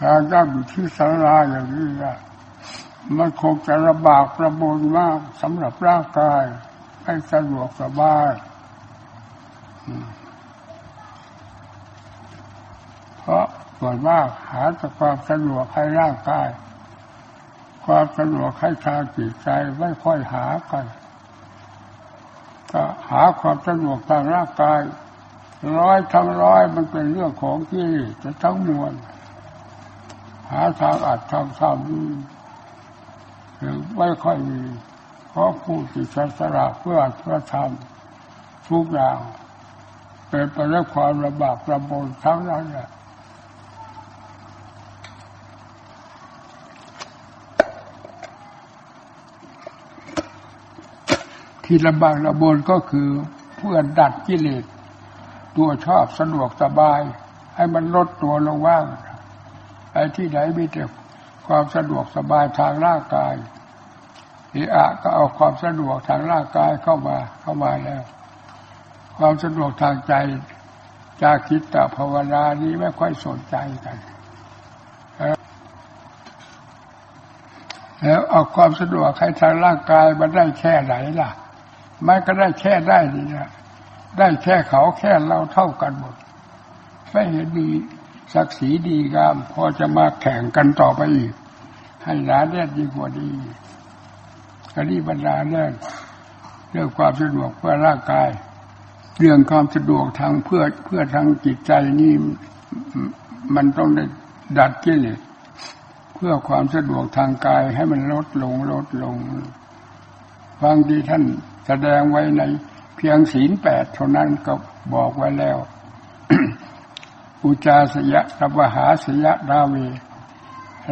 ถ้าย่งอยู่ที่สาราอย่างนี้มันคงจะระบากระบนมากสำหรับร่างกาย ให้สะดวกสบายเพราะส่วนมากหาแต่ความสะดวกให้ร่างกาย ความสะดวกให้ทางจิตใจไม่ค่อยหากันก็หาความสะดวกทางร่างกาย ร้อยทั้งร้อยมันเป็นเรื่องของที่จะทั้งมวลาทางอัดทางทำหรือไม่ค่อยมีเพราะผู้ที่ใช้สละเพื่อเพื่อทำทุกอย่างเป็นไปด้วยความลำบากลำบนทั้งนั้นแหละที่ลำบากลำบนก็คือเพื่อดัดกิเลสตัวชอบสะดวกสบาย ให้มันลดตัวลงว่าง ไอ้ที่ไหนมีแต่ความสะดวกสบายทางร่างกายเอะก็เอาความสะดวกทางร่างกายเข้ามาเข้ามาแล้ว ความสะดวกทางใจจากคิดแต่ภาวนานี้ไม่ค่อยสนใจกันแล้วเอาความสะดวกให้ทางร่างกายมันได้แค่ไหนล่ะมันก็ได้แค่ได้นี่นะได้แค่เขาแค่เราเท่ากันหมดไม่เห็นมี ศักดิ์ศรีดีงาม พอจะมาแข่งกันต่อไปอีก ให้หนาแน่นยิ่งกว่าดีกนี้บรรดาเรื่องเรื่องความสะดวกเพื่อร่างกาย เรื่องความสะดวกทางเพื่อเพื่อทางจิตใจนี่มันต้องได้ดัดกิเลสเพื่อความสะดวกทางกายให้มันลดลงลดลงบางทีท่านแสดงไว้ในเพียงศีลแปดเท่านั้นก็บอกไว้แล้ว อุจาสยะตวหาสยะดาเว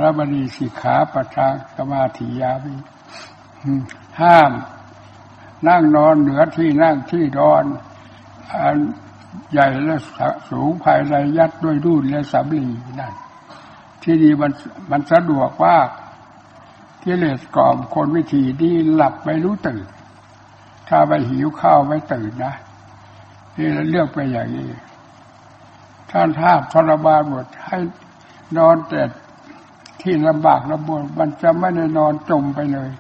ระบดีสิกขาปทางสมาธิยาวิห้าม นั่งนอนเหนือที่นั่งที่ดอนอันใหญ่และสูงภายในยัดด้วยรุ่นและสำลีนั่นที่ดีมันมันสะดวกว่ากิเลสกล่อมคนวิธีดีหลับไม่รู้ตื่น ถ้าไปหิวข้าวไม่ตื่นนะนี่เรื่องไปอย่างนี้ ท่านท่าทรมานหมดให้นอนแต่ที่ลำบากลำบนมันจะไม่ได้นอนจมไปเลย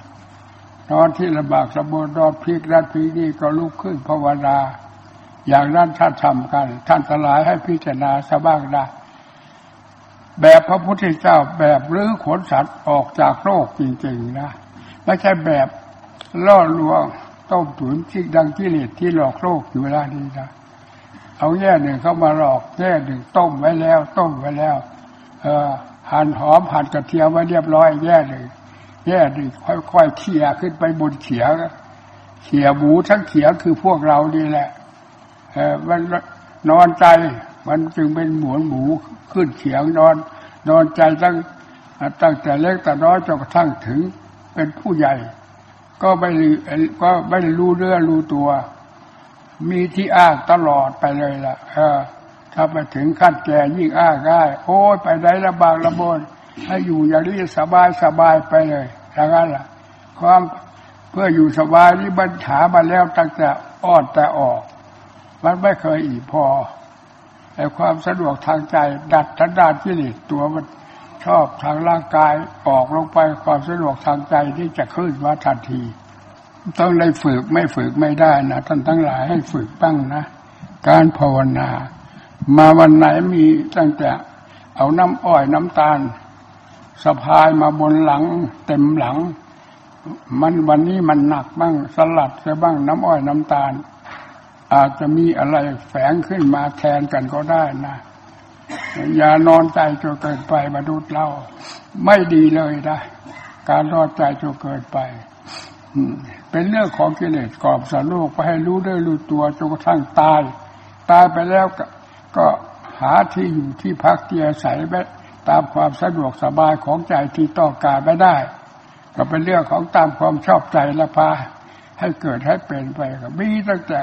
นอนที่ลำบากลำบนนอนพลิกด้านพลิกนี่ก็ลุกขึ้นภาวนา อย่างนั้นท่านทำกัน ท่านสลายให้พิจารณาสบ้างได้แบบพระพุทธเจ้าแบบรื้อขนสัตว์ออกจากโลกจริงๆนะไม่ใช่แบบล่อลวงต้มตุ๋นที่ดังกิเลสที่หลอกโลกอยู่เวลานี้นะ เอาแย่หนึ่งเข้ามาหลอกแย่หนึ่งต้มไว้แล้ว ต้มไว้แล้ว เออหั่นหอมหั่นกระเทียมไว้เรียบร้อย แย่หนึ่งแย่หนึ่งค่อยๆเขี่ยขึ้นไปบนเขียเขี่ยหมูทั้งเขียคือพวกเราดีแหละ เออมันนอนใจมันจึงเป็นหมูหมูขึ้นเขียงนอน นอนใจตั้งตั้งแต่เล็กแต่น้อยจนกระทั่งถึงเป็นผู้ใหญ่ ก็ไม่ก็ไม่รู้เรื่องรู้ตัว มีที่อ้างตลอดไปเลยล่ะเออ ถ้าไปถึงขั้นแก่ยิ่งอ้างได้โอ้ยไปได้ลำบากลำบนให้อยู่อย่างนี้สบายสบายไปเลยอย่างนั้นล่ะ ความเพื่ออยู่สบายนี่บัญชามาแล้วตั้งแต่อ้อนแต่ออก มันไม่เคยอีพอไอ้ความสะดวกทางใจ ดัดทันดานกิเลสตัวมันชอบทางร่างกายออกลงไปความสะดวกทางใจที่จะขึ้นมาทันที ต้องได้ฝึกไม่ฝึกไม่ได้นะท่านทั้งหลายให้ฝึกบ้างนะ การภาวนา มาวันไหนมีตั้งแต่เอาน้ำอ้อยน้ำตาลสะพายมาบนหลัง เต็มหลัง มันวันนี้มันหนักบ้างสลัดซะบ้างน้ำอ้อยน้ำตาล อาจจะมีอะไรแฝงขึ้นมาแทนกันก็ได้นะอย่านอนใจจนเกินไปมาดูเรา ไม่ดีเลยนะการนอนใจจนเกินไป เป็นเรื่องของกิเลสกรอบสารโลกไปให้รู้ด้วยรู้ตัวจนกระทั่งตาย ตายไปแล้วก็กหาที่อยู่ที่พักที่อาศัยไปตามความสะดวกสบายของใจที่ต้องการไม่ได้ ก็เป็นเรื่องของตามความชอบใจละพาให้เกิดให้เป็นไปก็มีตั้งแต่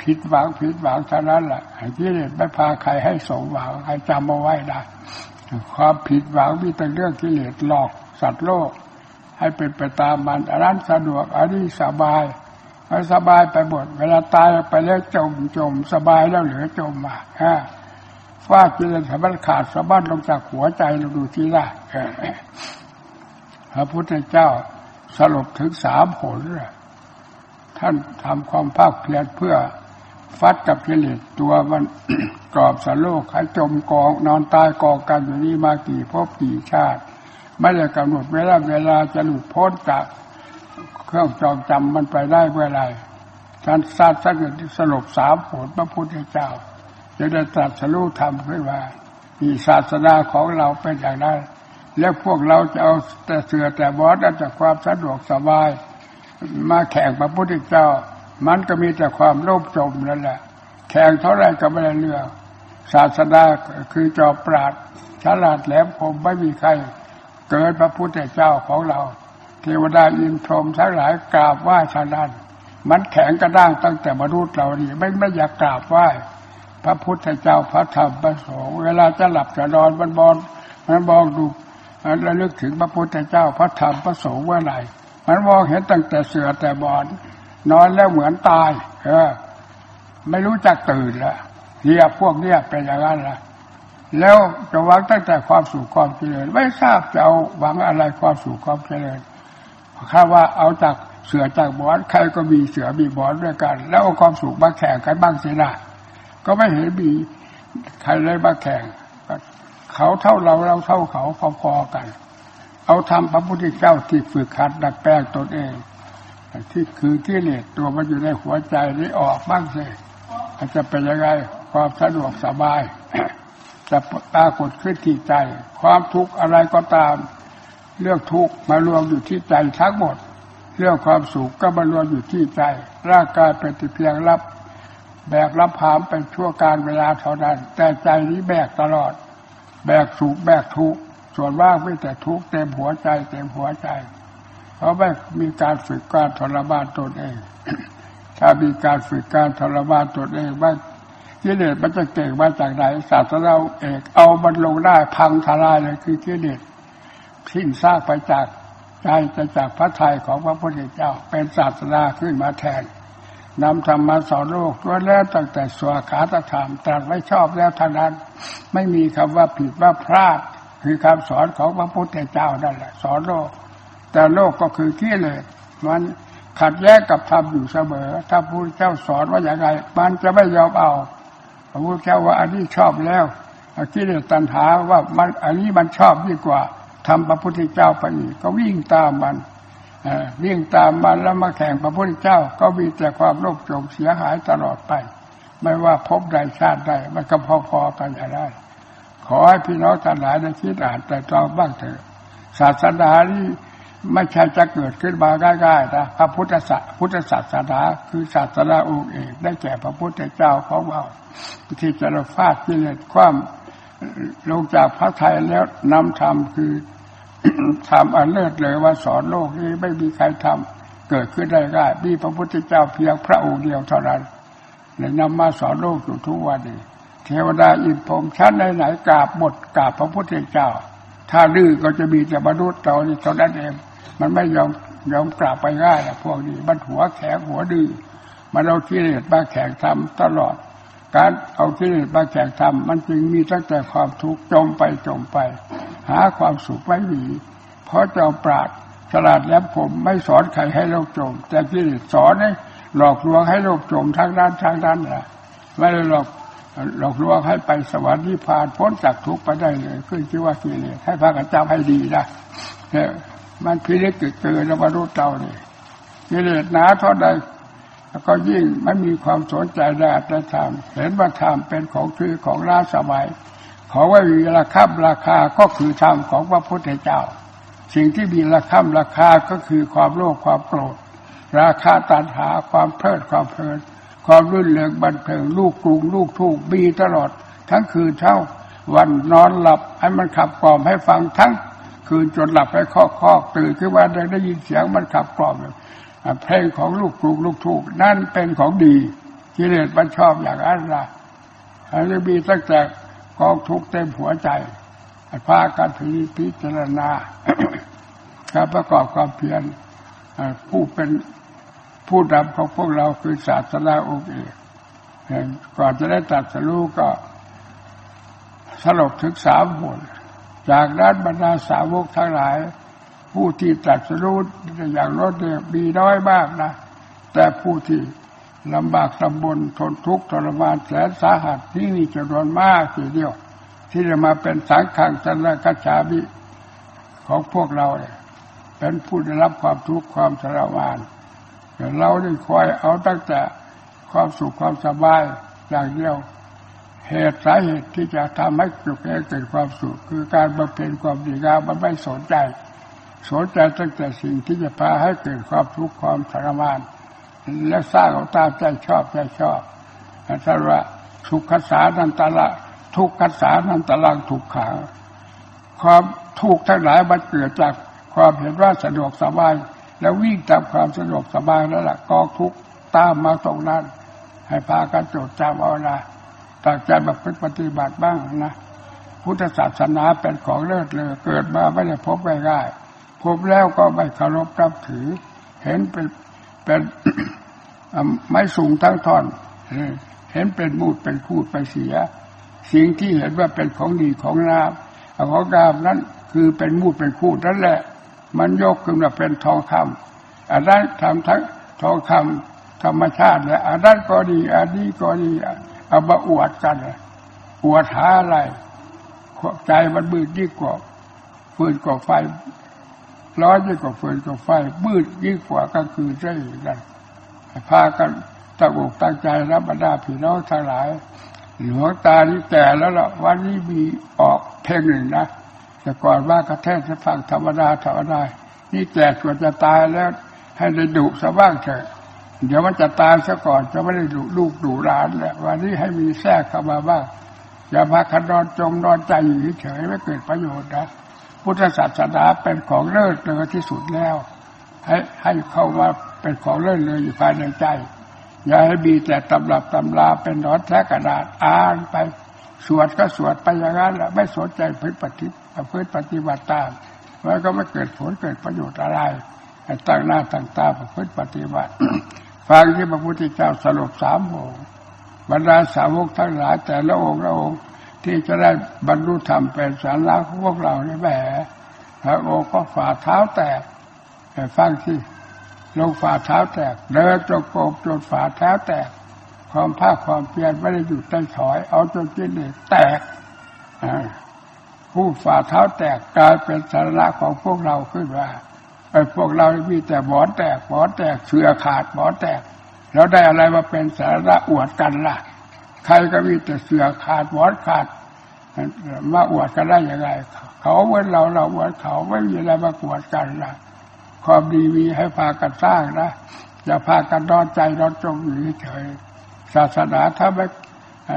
ผิดหวังผิดหวังเท่านั้นแหละกิเลสไม่พาใครให้สมหวังใครจำเอาไว้ได้ความผิดหวังมีแต่เรื่องกิเลสหลอกสัตว์โลก ให้เป็นไปตามมันอันนั้นสะดวกอันนี้สบายมันสบายไปหมดเวลาตายไปแล้วจมจมสบายแล้วเหลือจมมาฮะว่ากิเลสมันขาดสะบั้นลงจากหัวใจเราดูทีละพระพุทธเจ้าสรุปถึงสามผล ท่านทำความภาคเพียรเพื่อฟัดกับกิเลสตัวมันกรอบสโลกให้จมกองนอนตายกองกันอยู่นี้มากี่พบกี่ชาติ ไม่ได้กำหนดเวลาเวลาจะหลุดพ้นจากเครื่องจองจำมันไปได้เมื่อไรท่านทราบสักสรุปสามผลพระพุทธเจ้าจะได้ตรัสรู้ธรรมขึ้นมามีศาสนาของเราเป็นอย่างนั้นแล้วพวกเราจะเอาแต่เสือแต่บอสจากความสะดวกสบาย มาแข่งพระพุทธเจ้า มันก็มีแต่ความโลภจมนั่นแหละ แข่งเท่าไรก็ไม่ได้เรื่องศาสนาคือจอปราดฉลาดแหลมคมไม่มีใคร เกิดพระพุทธเจ้าของเรา เทวดาอินทรมทั้งหลายกราบไหว้ฉะนั้นมันแข็งกระด้างตั้งแต่มนุษย์เรานี่ไม่ไม่อยากกราบไหว้พระพุทธเจ้าพระธรรมพระสงฆ์เวลาจะหลับจะนอนมันบอลมันมองดูมันระลึกถึงพระพุทธเจ้าพระธรรมพระสงฆ์ว่าไรมันมองเห็นตั้งแต่เสือแต่บอลนอนแล้วเหมือนตาย เออ ไม่รู้จักตื่นละเนี่ยพวกเนี้ยเป็นอย่างนั้นละ แล้วจะหวังตั้งแต่ความสุขความเจริญ ไม่ทราบจะเอาหวังอะไรความสุขความเจริญข้าว่าเอาจากเสือจากบอสใครก็มีเสือมีบอสด้วยกัน แล้วเอาความสุขมาแข่งกันบ้างเสินะก็ไม่เห็นมีใครเลยมาแข่งเขาเท่าเราเราเท่าเขาพอๆกัน เอาทำพระพุทธเจ้าที่ฝึกขัดดัดแปลงตนเองที่คือที่เลสตัวมันอยู่ในหัวใจนี้ออกบ้างสิจะเป็นยังไงความสะดวกสบาย จะปรากฏขึ้นที่ใจ ความทุกข์อะไรก็ตาม เรื่องทุกข์มารวมอยู่ที่ใจทั้งหมด เรื่องความสุขก็มารวมอยู่ที่ใจ ร่างกายเป็นเพียงรับ แบกรับผามเป็นชั่วการเวลาเท่านั้น แต่ใจนี้แบกตลอด แบกสุขแบกทุกข์ส่วนว่างไม่แต่ทุกข์เต็มหัวใจเต็มหัวใจ เพราะไม่มีการฝึกการทรมานตนเองถ้ามีการฝึกการทรมานตนเองว่า กิเลสมันจะเก่งมาจากไหนศาสตราเอกเอามันลงได้พังทลายเลยคือกิเลสทิ้งซากไปจากใจจะจากพระทัยของพระพุทธเจ้า เป็นศาสนาขึ้นมาแทนนำธรรมมาสอนโลกตัวแล้วตั้งแต่สวขาตธรรมตรัสไว้ชอบแล้วทานั้น ไม่มีคำว่าผิดว่าพลาด คือคำสอนของพระพุทธเจ้านั่นแหละ สอนโลก แต่โลกก็คือที่เลยมันขัดแย้งกับธรรมอยู่เสมอ ถ้าพระพุทธเจ้าสอนว่าอย่างไรมันจะไม่ยอมเอา ระพุทธเจ้าว่าอันนี้ชอบแล้วกิเลสตัณหาว่ามันอันนี้มันชอบยิ่งกว่าทำพระพุทธเจ้าไปอีกก็วิ่งตามมันวิ่งตามมันแล้วมาแข่งพระพุทธเจ้า ก็มีแต่ความโลภโกรธเสียหายตลอดไป ไม่ว่าพบใดชาติใดมันก็พอๆกันอย่างได้ขอให้พี่น้องทั้งหลายได้คิดอ่านแต่ตองบ้างเถอะศาสนานี้ ไม่ใช่จะเกิดขึ้นมาง่ายๆนะพระพุทธศาสพุทธศาสนาคือศาสนาองค์เอกได้แก่พระพุทธเจ้าของเราที่จะฟาดกิเลสความลงจากพระไทยแล้วนำธรรมคือทำอันเลิศเลยว่าสอนโลกนี้ไม่มีใครทำเกิดขึ้นได้ง่ายมีพระพุทธเจ้าเพียงพระองค์เดียวเท่านั้นเลยนำมาสอนโลกอยู่ทุกวันนี้เทวดาอินพรมชั้นไหนๆกราบหมดกราบพระพุทธเจ้า ถ้าดื้อก็จะมีแต่มนุษย์เรานี่เท่านั้นเอง มันไม่ยอมยอมกราบไปง่ายนะพวกนี้มันหัวแข็งหัวดื้อมันเอากิเลสมาแข่งทำตลอด การเอากิเลสมาแข่งทำมันจึงมีตั้งแต่ความทุกข์จมไปจมไป หาความสุขไม่มีเพราะเจ้าปราดฉลาดแล้วผมไม่สอนใครให้โลกจม แต่ที่สอนให้หลอกลวงให้โลกจมทางด้านทางด้านแหละไม่ได้หลอกหลอกลวงให้ไปสวรรค์นิพพานพ้นจากทุกข์ไปได้เลยขึ้นชื่อว่ากิเลสให้พากันจำให้ดีนะเนี่ย มันพิเรกิดเกิดแล้วมารู้เจ้านี่กิเลสหนาเท่าใดแล้วก็ยิ่งไม่มีความสนใจแด้แต่ธรรมเห็นว่าธรรมเป็นของคือของราสมัยขอว่ามีราคาราคาก็คือธรรมของพระพุทธเจ้า สิ่งที่มีราคาราคาก็คือความโลภความโกรธ ราคาตัณหาความเพลิดความเพลิน ความรื่นเริงบันเทิงลูกกรุงลูกทุ่งบีตลอด ทั้งคืนเท่าวันนอนหลับให้มันขับกล่อมให้ฟังทั้ง คืนจนหลับไปคอกคอกตื่นขึ้นมาได้ยินเสียงมันขับกล่อมเพลงของลูกกรุงลูกทุ่งนั่นเป็นของดีกิเลสมันชอบอย่างนั้นละอันนี้มีตั้งแต่กองทุกเต็มหัวใจพาการพิจารณาการประกอบความเพียรผู้เป็นผู้นำของพวกเราคือศาสนาองค์เอกก่อนจะได้ตัดสรู้ก็สลบถึงสามคน จากนั้นบรรดาสาวกทั้งหลาย ผู้ที่ตรัสรู้อย่างรถเดียวมีน้อยมากนะ แต่ผู้ที่ลำบากลำบนทนทุกข์ทรมานแสนสาหัสที่มีจำนวนมากทีเดียว ที่จะมาเป็นสังขังสันกัจฉามิของพวกเราเนี่ยเป็นผู้ได้รับความทุกข์ความทรมานแต่เราได้คอยเอาตั้งแต่ความสุขความสบายอย่างเดียว เหตุสาเหตุที่จะทำให้เกิดเกิดความสุข คือการบำเพ็ญความดีงามมันไม่สนใจ สนใจตั้งแต่สิ่งที่จะพาให้เกิดความทุกข์ความทรมาน และสร้างเอาตามใจชอบใจชอบถ้าว่าทุกขสานันตละ ทุกขสานันตลังถูกขังความทุกข์ทั้งหลายมันเกิดจากความเห็นว่าสะดวกสบาย แล้ววิ่งตามความสะดวกสบายนั่นแหละกองทุกข์ตามมาตรงนั้น ให้พากันจดจำเอานะ ตั้งใจแบบปฏิบัติบ้างนะพุทธศาสนาเป็นของเลิศเลยเกิดมาไม่ได้พบง่ายๆพบแล้วก็ไม่เคารพนับถือ เห็นเป็นเป็นไม่สูงทั้งท่อนเห็นเป็นมูดเป็นคูดไปเสีย สิ่งที่เห็นว่าเป็นของดีของงามของงามนั้นคือเป็นมูดเป็นคูดนั่นแหละ มันยกขึ้นมาเป็นทองคำอันนั้นทำทั้งทองคำธรรมชาติและอันนั้นก็ดี อันนี้ก็ดี เอามาอวดกันอวดหาอะไรใจมันมืดยิ่งกว่าฟืนกว่าไฟ ร้อนยิ่งกว่าฟืนกว่าไฟ มืดยิ่งกว่ากลางคืนซะอีกกันพากันตั้งอกตั้งใจรับบรรดาพี่น้องทั้งหลาย หลวงตานี่แก่แล้วล่ะวันนี้มีออกเพลงหนึ่งนะแต่ก่อนว่ากระแทกจะฟังธรรมดาธรรมดานี่แก่กว่าจะตายแล้ว ให้ได้ดุสะบ้างเถอะ เดี๋ยวมันจะตายซะก่อนจะไม่ได้ดุลูกดุหลานแหล้ววันนี้ให้มีแทรกเข้ามาบ้างอย่าพาคันนอนจงนอนใจอยู่เฉยไม่เกิดประโยชน์นะพุทธศาสนาเป็นของเลิศเลอที่สุดแล้ว ให้ให้เข้ามาเป็นของเลิศเลยอยู่ภายในใจ อย่าให้มีแต่ตำรับตำราเป็นนอนแท้กระดาษอ่านไป สวดก็สวดไปอย่างนั้นแหละไม่สนใจพื้นปฏิพื้นปฏิบัติตามมันก็ไม่เกิดผลเกิดประโยชน์อะไรตั้งหน้าตั้งตาพื้นปฏิบัติ ฟังที่พระพุทธเจ้าสรุปสามองค์บรรดาสาวกทั้งหลายแต่ละองค์ละองค์ที่จะได้บรรลุธรรมเป็นสารลักของพวกเรานี่แหมพระองค์ก็ฝ่าเท้าแตกฟังที่ลงฝ่าเท้าแตกเดินจงกรมจนฝ่าเท้าแตก ความภาคความเพียรไม่ได้หยุดได้ถอย เอาจนกินเลยแตกผู้ฝ่าเท้าแตกกลายเป็นสาระของพวกเราขึ้นว่า พวกเรามีแต่บอนแตกบอนแตกเสือขาดบอนแตก แล้วได้อะไรมาเป็นสาระอวดกันล่ะ ใครก็มีแต่เสือขาดบอนขาดมาอวดกันได้ยังไงเขาเหมือนเราเราเหมือนเขาไม่มีอะไรมาอวดกันล่ะ ความดีมีให้พากันสร้างนะอย่าพากันนอนใจนอนจงอยู่เฉยศาสนาถ้าไม่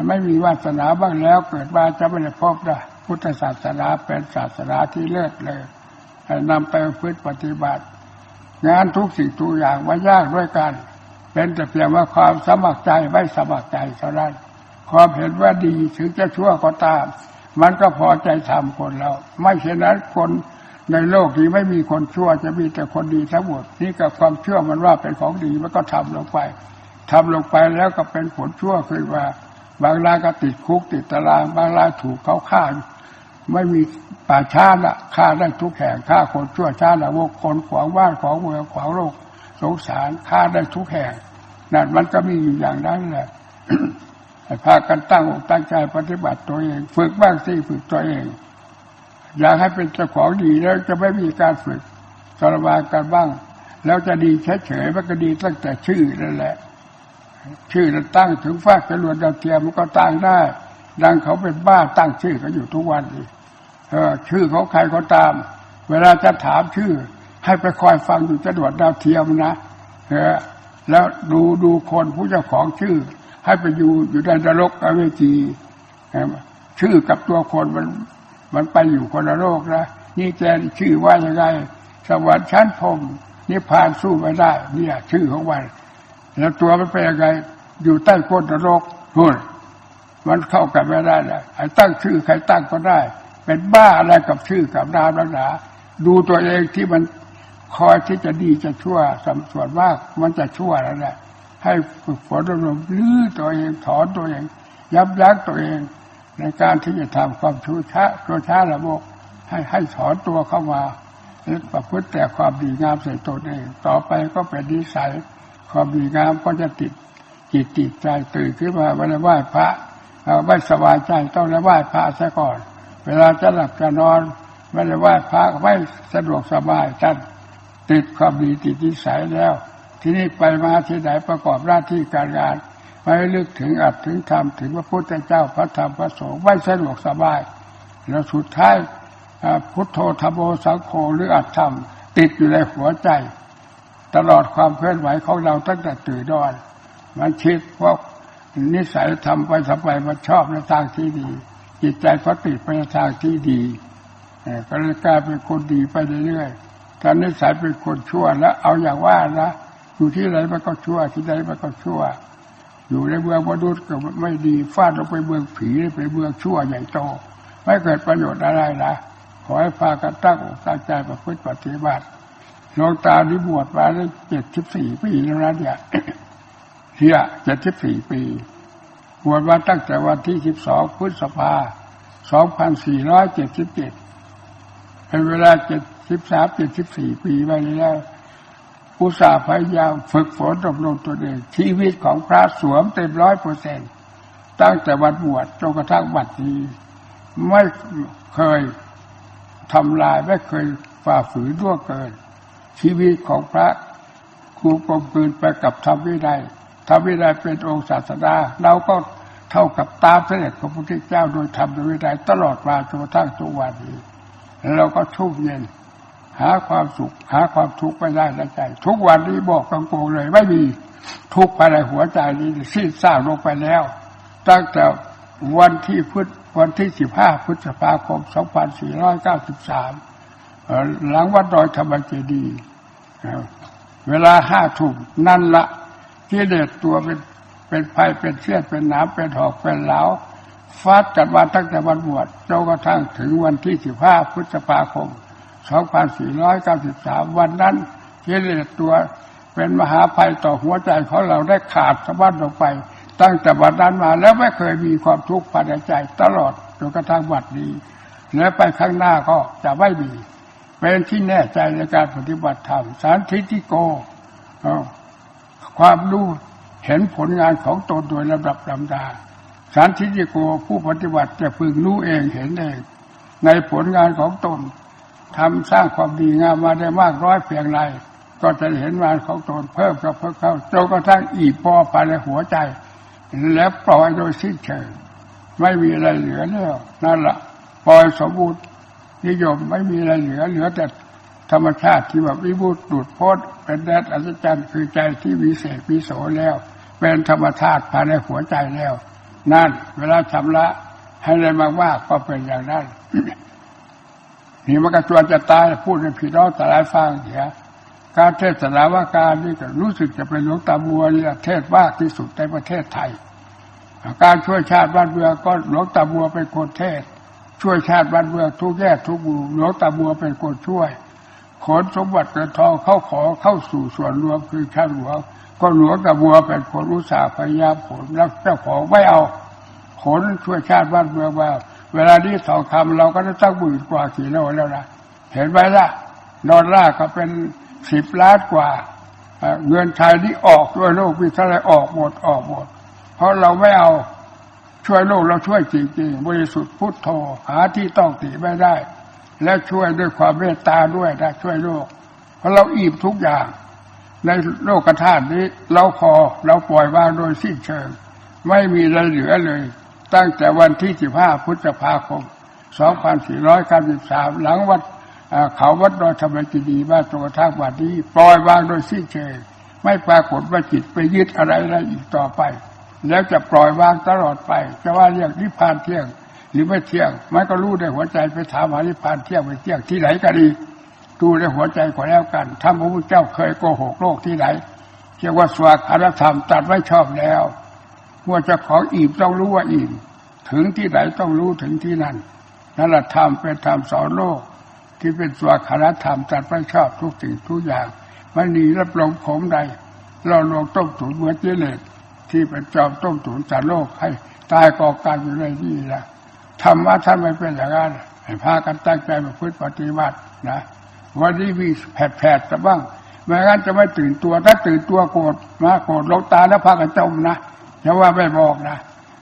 ไม่มีวาสนาบ้างแล้วเกิดมาจะไม่ได้พบนะพุทธศาสนาเป็นศาสนาที่เลิศเลย นำไปพื้นปฏิบัติ งานทุกสิ่งทุกอย่างว่ายากด้วยกัน เป็นแต่เพียงว่าความสมัครใจไม่สมัครใจเท่านั้นความเห็นว่าดีถึงจะชั่วก็ตาม มันก็พอใจทำคนเรา ไม่เช่นนั้นคนในโลกนี้ไม่มีคนชั่วจะมีแต่คนดีทั้งหมดนี่กับความเชื่อมันว่าเป็นของดีมันก็ทำลงไปทำลงไปแล้วก็เป็นผลชั่วคือว่า บางรายก็ติดคุกติดตาราง บางรายถูกเขาฆ่า ไม่มีป่าช้าละฆ่าได้ทุกแห่งฆ่าคนชั่วช้าละวกคนขวางบ้านของเมืองขวางโลกสงสารฆ่าได้ทุกแห่งนั่นมันก็มีอยู่อย่างนั้นแหละพากันตั้งอกตั้งใจปฏิบัติตัวเองฝึกบ้างสิฝึกตัวเอง อยากให้เป็นเจ้าของดีแล้วจะไม่มีการฝึกสรบากันบ้าง แล้วจะดีเฉยๆมันก็ดีตั้งแต่ชื่อนั่นแหละ ชื่อนันตั้งถึงฟากจรวดดาวเทียมมันก็ตั้งได้ ดังเขาเป็นบ้าตั้งชื่อเขาอยู่ทุกวันนี้เออชื่อเของใครก็ตาม เวลาจะถามชื่อ ให้ไปคอยฟังอยู่จรวดดาวเทียมนะเออแล้วดูดูคนผู้เจ้าของชื่อ ให้ไปอยู่อยู่ในนรกอเวจีชื่อกับตัวคนมันมันไปอยู่คนละโลกนะนี่แกชื่อว่ายังไงสวรรค์ชั้นพรมนิพพานสู้ไม่ได้ เนี่ย ชื่อของมันแล้วตัวมันเป็นยังไงอยู่ใต้ก้นนรกหุ่น มันเข้ากันไม่ได้เลยไอ้ตั้งชื่อใครตั้งก็ได้ เป็นบ้าอะไรกับชื่อกับนามลักษณะดูตัวเองที่มันคอยที่จะดีจะชั่วสัมส่วนมากมันจะชั่วแล้วแหละให้ฝึกฝนอบรมลื้อตัวเองถอนตัวเอง ยับยั้งตัวเอง ในการที่จะทำความชั่วช้าชั่วช้าระบบให้ให้ถอนตัวเข้ามาประพฤติแต่ความดีงามใส่ตนเอง ต่อไปก็เป็นนิสัย ความดีงามก็จะติดจิตติดใจตื่นขึ้นมาเวลาไหว้พระ ไม่สบายใจต้องไหว้พระซะก่อน เวลาจะหลับจะนอนไม่ได้ไหว้พระไม่สะดวกสบายท่านติดความดีติดนิสัยแล้ว ที่นี่ไปมาที่ไหนประกอบหน้าที่การงานไม่ลึกถึงอัดถึงธรรมถึงพระพุทธเจ้าพระธรรมพระสงฆ์ไม่สะดวกสบาย แล้วสุดท้ายพุทโธธรรมโอสังโฆหรืออัตธรรม ติดอยู่ในหัวใจ ตลอดความเคลื่อนไหวของเราตั้งแต่ตื่นนอน มันคิดว่า นิสัยทำไปทำไปมันชอบในทางที่ดี จิตใจก็ติดไปในทางที่ดีก็เลยกลายเป็นคนดีไปเรื่อยๆถ้านิสัยเป็นคนชั่วแล้วเอาอย่างว่านะอยู่ที่ไหนมันก็ชั่วที่ไหนมันก็ชั่ว อยู่ในเมืองมนุษย์ก็ไม่ดีฟาดลงไปเมืองผีไปเมืองชั่วใหญ่โตไม่เกิดประโยชน์อะไรนะขอให้พากันตั้งอกตั้งใจประพฤติปฏิบัติหลวงตาที่บวชมาได้เจ็ดสิบสี่ปีแล้วนะเนี่ย เฮียเจ็ดสิบสี่ปีบวชมาตั้งแต่วันที่สิบสองพฤษภาสองพันสี่ร้อยเจ็ดสิบเจ็ดเป็นเวลาเจ็ดสิบสามเจ็ดสิบสี่ปีไปแล้วอุตสาห์พยายามฝึกฝนอบรมตัวเอง ชีวิตของพระสวมเต็มร้อยเปอร์เซ็นตั้งแต่วันบวชจนกระทั่งบัดนี้ ไม่เคยทำลายไม่เคยฝ่าฝืนล่วงเกิน ชีวิตของพระครูกลมกลืนไปกับธรรมวินัย ธรรมวินัยเป็นองค์ศาสดาเราก็เท่ากับตามเสด็จของพระพุทธเจ้าโดยธรรมโดยวินัยตลอดมาจนกระทั่งทุกวันนี้แล้วเราก็ชุ่มเย็น หาความสุข หาความทุกข์ไม่ได้ในใจ ทุกวันนี้บอกตรงๆเลย ไม่มีทุกข์ภายในหัวใจนี้สิ้นซากลงไปแล้ว ตั้งแต่วันที่พุทธวันที่สิบห้าพฤษภาคมสองพันสี่ร้อยเก้าสิบสามหลังวัดดอยธรรมเจดี เวลาห้าทุ่มนั่นละ ที่เด็ดตัวเป็นเป็นไฟเป็นเสี้ยนเป็นน้ำเป็นหอกเป็นเหลาฟาดจัดวันตั้งแต่วันบวชจนกระทั่งถึงวันที่สิบห้าพฤษภาคมสองพันสี่ร้อยเก้าสิบสามวันนั้นที่เด็ดตัวเป็นมหาภัยต่อหัวใจของเราได้ขาดสะบั้นลงไป ตั้งแต่วันนั้นมาแล้วไม่เคยมีความทุกข์ภายในใจตลอดจนกระทั่งวันนี้และไปข้างหน้าก็จะไม่มี เป็นที่แน่ใจในการปฏิบัติธรรมสารทิฏฐิโก ความรู้เห็นผลงานของตนโดยลำดับลำดาสารทิฏโกผู้ปฏิบัติจะพึงรู้เองเห็นเอง ในผลงานของตนทำสร้างความดีงามมาได้มากร้อยเพียงไรก็จะเห็นงานของตนเพิ่มกับเพิ่มเข้าจนกระทั่งอีพอภายในหัวใจ แล้วปล่อยโดยสิ้นเชิงไม่มีอะไรเหลือแล้วนั่นแหละปล่อยสมบูรณ์นิยมไม่มีอะไรเหลือ เหลือแต่ ธรรมชาติที่แบบวิบูตรดุดพ้นเป็นแดดอัศจรรย์คือใจที่วิเศษวิโสแล้ว เป็นธรรมชาติภายในหัวใจแล้ว นั่น เวลาชำระให้ได้มากว่าก็เป็นอย่างนั้นนี่มันก็ชวนจะตายพูดในพี่น้องแต่ลายฟังเสียการเทศนาว่าการนี่ก็รู้สึกจะเป็นหลวงตาบัวนี่เทศมากที่สุดในประเทศไทย การช่วยชาติบ้านเมืองก็หลวงตาบัวเป็นคนเทศ ช่วยชาติบ้านเมืองทุกแย่ทุกมุมหลวงตาบัวเป็นคนช่วย ขนสมบัติเงินทองเข้าขอเข้าสู่ส่วนรวมคือชาติหลวงก็หลวงตาบัวเป็นคนรู้สาพยายามขนแล้วเจ้าของไม่เอาขนช่วยชาติบ้านเมืองมาเวลานี้สองคำเราก็ได้ตั้งหมื่นกว่ากี่โลแล้วนะเห็นไหมล่ะนอนล่าก็เป็นสิบล้านกว่าเงินไทยที่ออกด้วยโลกมีเท่าไรออกหมดออกหมด เพราะเราไม่เอาช่วยโลกเราช่วยจริงๆบริสุทธิ์พุทโธหาที่ต้องติไม่ได้ และช่วยด้วยความเมตตาด้วยนะช่วยโลก เพราะเราอิ่มทุกอย่าง ในโลกธาตุนี้ เราพอเราปล่อยวางโดยสิ้นเชิง ไม่มีอะไรเหลือเลย ตั้งแต่วันที่สิบห้าพฤษภาคมสองพันสี่ร้อยเก้าสิบสามหลังวัดเขาวัดดอยธรรมจิดีว่าตรงกระทั่งวันนี้ ปล่อยวางโดยสิ้นเชิง ไม่ปรากฏว่าจิตไปยึดอะไรอะไรอีกต่อไป แล้วจะปล่อยวางตลอดไป จะว่าเรื่องนิพพานเที่ยง หรือไม่เที่ยงมันก็รู้ในหัวใจไปถามหานิพพานเที่ยงไม่เที่ยงที่ไหนก็ดีดูในหัวใจก็แล้วกันถ้าพระพุทธเจ้าเคยโกหกโลกที่ไหนเรียกว่าสวากอารธรรมตัดไว้ชอบแล้วเมื่อจะขออิ่มต้องรู้ว่าอิ่มถึงที่ไหนต้องรู้ถึงที่นั่นนั่นแหละธรรมเป็นธรรมสอนโลก ที่เป็นตัวคารธรรมจัดไม่ชอบทุกสิ่งทุกอย่างไม่หนีรับรองผมใด เราลงต้มตุ๋นเหมือนเจเลตที่เป็นจอมต้มตุ๋นสารโลกให้ตายก่อการอยู่ในนี่แหละ ธรรมะท่านไม่เป็นอย่างนั้นให้พากันตั้งใจมาพึ่งปฏิบัตินะวันนี้มีแผดๆแต่บ้างไม่งั้นจะไม่ตื่นตัว ถ้าตื่นตัวโกรธมาโกรธลงตาแล้วพากันจมนะอย่าว่าไม่บอกนะ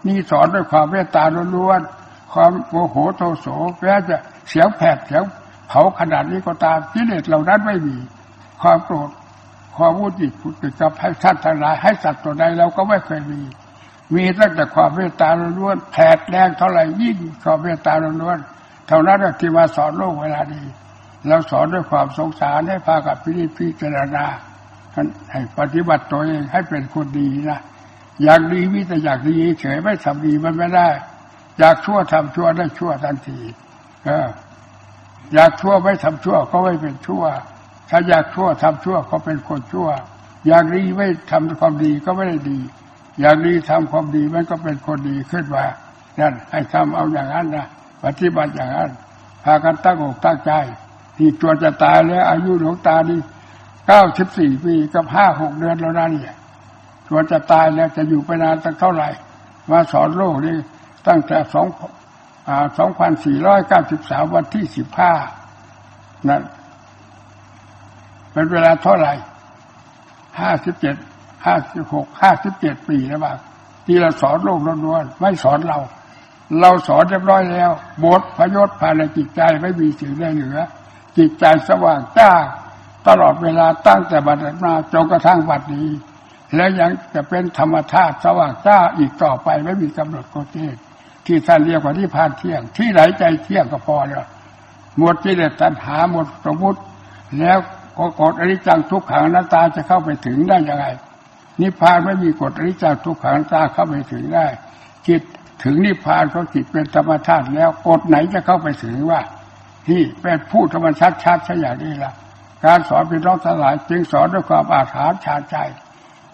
นี่สอนด้วยความเมตตาล้วนๆความโมโหโทโสแม้จะเสียงแผดเสียงเผาขนาดนี้ก็ตามกิเลสเหล่านั้นไม่มี ความโกรธความวุ่นจิตผุดติดกับให้ท่านทั้งหลายให้สัตว์ตัวใดเราก็ไม่เคยมี มีตั้งแต่ความเมตตาล้วนแผดแรงเท่าไหร่ยิ่งความเมตตาล้วนเท่านั้นที่มาสอนโลกเวลานี้เราสอนด้วยความสงสารให้พากับพิพิจารณาให้ปฏิบัติตัวเองให้เป็นคนดีนะอยากดีวิแต่อยากดีเฉยไม่ทำดีมันไม่ได้ อยากชั่วทำชั่วได้ชั่วทันทีเอออยากชั่วไม่ทำชั่วก็ไม่เป็นชั่ว ถ้าอยากชั่วทำชั่วก็เป็นคนชั่ว อยากดีไม่ทำความดีก็ไม่ได้ดี อยากดีทำความดีมันก็เป็นคนดีขึ้นมานั่นให้ทำเอาอย่างนั้นนะปฏิบัติอย่างนั้นพากันตั้งอกตั้งใจที่ตัวจะตายแล้วอายุหลวงตานี่เก้าสิบสี่ปีกับห้าหกเดือนแล้วนะเนี่ยตัวจะตายแล้วจะอยู่ไปนานตั้งเท่าไหร่ มาสอนโลกนี่ตั้งแต่สองสองพันสี่ร้อยเก้าสิบสามวันที่สิบห้านั่นเป็นเวลาเท่าไหร่ห้าสิบเจ็ด ห้าสิบหกห้าสิบเจ็ดปีแล้วบ้างที่เราสอนโลกล้วนๆไม่สอนเรา เราสอนเรียบร้อยแล้วบทพยศภายในจิตใจไม่มีสิ่งใดเหลือ จิตใจสว่างจ้าตลอดเวลาตั้งแต่บัดนั้มาจนกระทั่งบัดนี้ และยังจะเป็นธรรมธาตุสว่างจ้าอีกต่อไปไม่มีกำหนดกฎเกณฑ์ที่ท่านเรียกว่าที่พานเที่ยง ที่ไหนใจเที่ยงก็พอแล้วหมดกิเลสตัณหาหมดสมมติแล้วก็กฎอริจังทุกขังนัตตาจะเข้าไปถึงได้ยังไง นิพพานไม่มีกฎอริจังทุกขังตาเข้าไปถึงได้ จิตถึงนิพพานเขาจิตเป็นธรรมธาตุแล้วกฎไหนจะเข้าไปถึงว่าที่เป็นพูดธรรมชัดชัดใช่อย่างนี้ละการสอนพี่น้องทั้งหลายจึงสอนด้วยความอาถรรพ์ชาใจ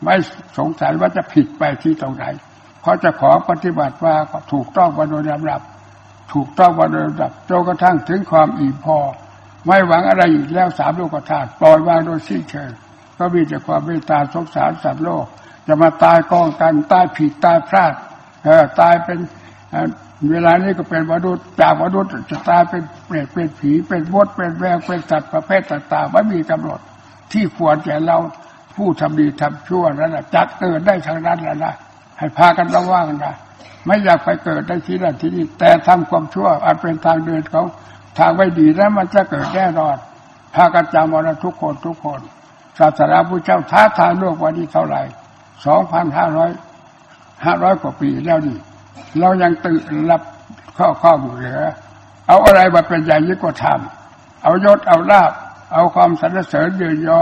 ไม่สงสัยว่าจะผิดไปที่ตรงไหนเพราะจะขอปฏิบัติว่าถูกต้องมาโดยลำดับ ถูกต้องมาโดยลำดับจนกระทั่งถึงความอิ่มพอ ไม่หวังอะไรอีกแล้วสามโลกธาตุปล่อยวางโดยสิ้นเชิง ก็มีแต่ความเมตตาสงสารสัตว์โลก จะมาตายกองกันตายผิดตายพลาดเออตายเป็นเวลานี้ก็เป็นมนุษย์จากมนุษย์จะตายเป็นเปรตเป็นผีเป็นมดเป็นแวงเป็นสัตว์ประเภทต่างๆไม่มีกำหนด ที่ควรแก่เราผู้ทำดีทำชั่วนั้นนะจัดเกิดได้ทางนั้นแล้วนะให้พากันระวังนะไม่อยากไปเกิดได้ที่นั่นที่นี่แต่ทำความชั่วอาจเป็นทางเดินเขาทางไม่ดีแล้วมันจะเกิดแน่นอนพากันจำวันทุกคนทุกคน ศาสนาพุทธเจ้าท้าทายโลกวันนี้เท่าไหร่สองพันห้าร้อยห้าร้อยกว่าปีแล้วนี่ เรายังตื่นรับข้อข้อมูลเหลือ เอาอะไรมาเป็นใหญ่ยิ่งกว่าทำเอายศเอาลาบ เอาความสรรเสริญเยอยอ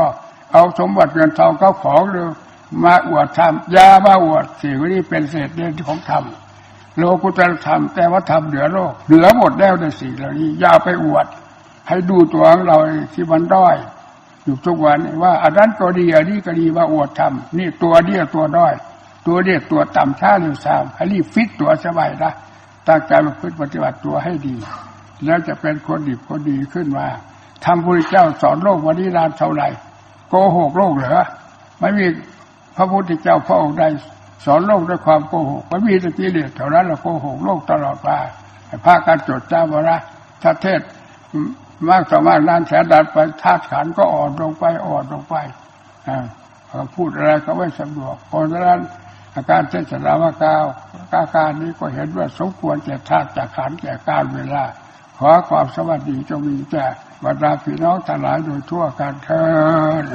เอาสมบัติเงินทองเขาของหรือมาอวดทำยามาอวดสิ่งนี้เป็นเศษเด่นของธรรมโลกุตรธรรมแต่ว่าธรรมเหลือโลกเหลือหมดแล้วในสิ่งเหล่านี้อย่าไปอวด ให้ดูตัวของเราที่มันด้อย อยู่ทุกวันว่าอันนั้นก็ดีอันนี้ก็ดีว่าอวดทำนี่ตัวเดียวตัวด้อย ตัวเรียตัวต่ำช้าหรือสามให้รีบฟิตตัวสบายนะตั้งใจมาพึ่งปฏิบัติตัวให้ดี แล้วจะเป็นคนดีคนดีขึ้นมาทำพระเจ้าสอนโลกวันนี้นานเท่าไหร่โกหกโลกเหรอไม่มีพระพุทธเจ้าพระองค์ใดสอนโลกด้วยความโกหกไม่มีต่กิเลสเท่านั้นเราโกหกโลกตลอดมาพาการจดจำวนะถ้าเทศ มากต่อมากนานแสนดานไปธาตุขันก็อ่อนลงไปอ่อนลงไปอ่าพูดอะไรก็ไม่สะดวกเพราะฉะนั้นอาการเทศนาวากาวกาการนี้ก็เห็นว่าสมควรแก่ธาตุจากขันแก่การเวลา ขอความสวัสดีจงมีแก่บรรดาพี่น้องทั้งหลายโดยทั่วกันเถิด